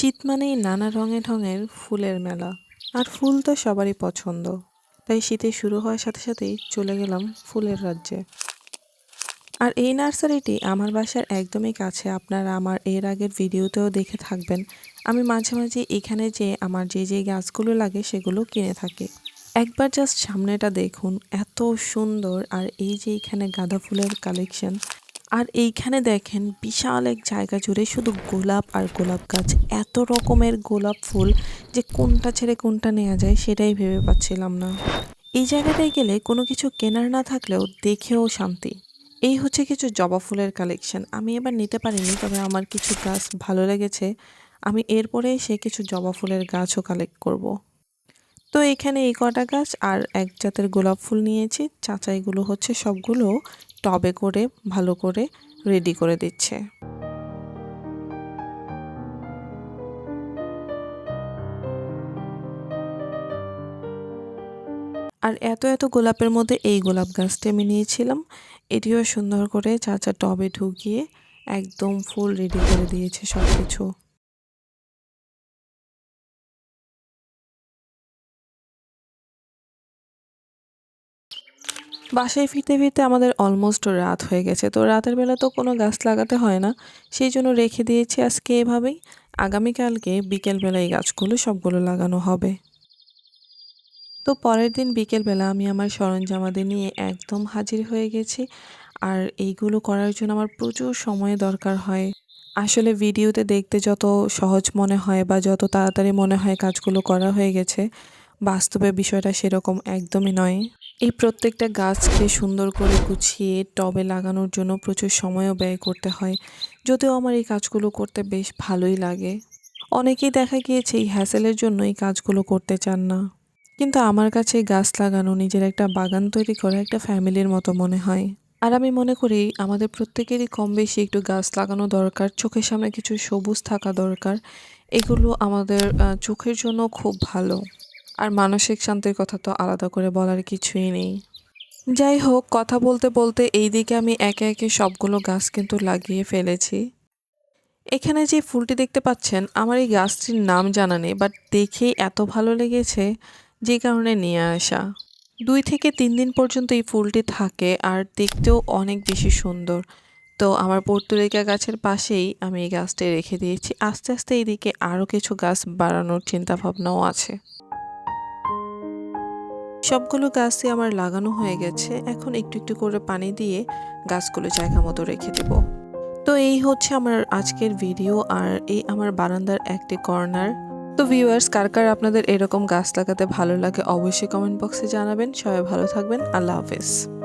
শীত মানেই নানা রঙে ঢঙের ফুলের মেলা। আর ফুল তো সবারই পছন্দ। তাই শীতে শুরু হওয়ার সাথে সাথেই চলে গেলাম ফুলের রাজ্যে। আর এই নার্সারিটি আমার বাসার একদমই কাছে। আপনারা আমার এর আগের ভিডিওতেও দেখে থাকবেন। আমি মাঝে মাঝে এখানে যে আমার যে যে গাছগুলো লাগে সেগুলো কিনে থাকি। একবার জাস্ট সামনেটা দেখুন, এত সুন্দর। আর এই যে এখানে গাঁদা ফুলের কালেকশন আর এইখানে দেখেন বিশাল এক জায়গা জুড়ে শুধু গোলাপ আর গোলাপ গাছ। এত রকমের গোলাপ ফুল যে কোনটা ছেড়ে কোনটা নেওয়া যায় সেটাই ভেবে পাচ্ছিলাম না। এই জায়গাটায় গেলে কোনো কিছু কেনার না থাকলেও দেখেও শান্তি। এই হচ্ছে কিছু জবা ফুলের কালেকশন আমি এবার নিতে পারিনি, তবে আমার কিছু গাছ ভালো লেগেছে। আমি এরপরে সে কিছু জবা ফুলের গাছও কালেক্ট করব। তো এখানে এই কটা গাছ আর এক জাতের গোলাপ ফুল নিয়েছি। চাচাইগুলো হচ্ছে সবগুলো টবে করে, ভালো করে রেডি করে দিচ্ছে। আর এত এত গোলাপের মধ্যে এই গোলাপ গাছটা আমি নিয়েছিলাম। এটিও সুন্দর করে চাচা টবে ঢুকিয়ে একদম ফুল রেডি করে দিয়েছে সব কিছু বাসায় ফিরতে ফিরতে আমাদের অলমোস্ট রাত হয়ে গেছে। তো রাতের বেলা তো কোনো গাছ লাগাতে হয় না। সেই জন্য রেখে দিয়েছি আজকে এভাবেই। আগামীকালকে বিকেলবেলা এই গাছগুলো সবগুলো লাগানো হবে। তো পরের দিন বিকেলবেলা আমি আমার সরঞ্জামাদি নিয়ে একদম হাজির হয়ে গেছি। আর এইগুলো করার জন্য আমার প্রচুর সময় দরকার হয়। আসলে ভিডিওতে দেখতে যত সহজ মনে হয় বা যত তাড়াতাড়ি মনে হয় কাজগুলো করা হয়ে গেছে, বাস্তবে বিষয়টা সেরকম একদমই নয়। এই প্রত্যেকটা গাছকে সুন্দর করে গুছিয়ে টবে লাগানোর জন্য প্রচুর সময়ও ব্যয় করতে হয়। যদিও আমার এই কাজগুলো করতে বেশ ভালোই লাগে। অনেকেই দেখা গিয়েছে এই হ্যাসেলের জন্য এই কাজগুলো করতে চান না। কিন্তু আমার কাছে গাছ লাগানো নিজের একটা বাগান তৈরি করা একটা ফ্যামিলির মতো মনে হয়। আর আমি মনে করি আমাদের প্রত্যেকেরই কম বেশি একটু গাছ লাগানো দরকার, চোখের সামনে কিছু সবুজ থাকা দরকার। এগুলো আমাদের চোখের জন্য খুব ভালো। আর মানসিক শান্তির কথা তো আলাদা করে বলার কিছুই নেই। যাই হোক কথা বলতে বলতে এই দিকে আমি একে একে সবগুলো গাছ কিন্তু লাগিয়ে ফেলেছি। এখানে যে ফুলটি দেখতে পাচ্ছেন, আমার এই গাছটির নাম জানা নেই বাট দেখেই এত ভালো লেগেছে যে কারণে নিয়ে আসা। দুই থেকে তিন দিন পর্যন্ত এই ফুলটি থাকে আর দেখতেও অনেক বেশি সুন্দর। তো আমার পর্তুলিকা গাছের পাশেই আমি এই গাছটি রেখে দিয়েছি। আস্তে আস্তে এইদিকে আরও কিছু গাছ বাড়ানোর চিন্তাভাবনাও আছে। সবগুলো গাছই আমার লাগানো হয়ে গেছে। এখন একটু একটু করে পানি দিয়ে গাছগুলো জায়গা মতো রেখে দেব। তো এই হচ্ছে আমার আজকের ভিডিও আর এই আমার বারান্দার একটি কর্নার। তো ভিউয়ার্স, কার কার আপনাদের এরকম গাছ লাগাতে ভালো লাগে অবশ্যই কমেন্ট বক্সে জানাবেন। সবাই ভালো থাকবেন। আল্লাহ হাফেজ।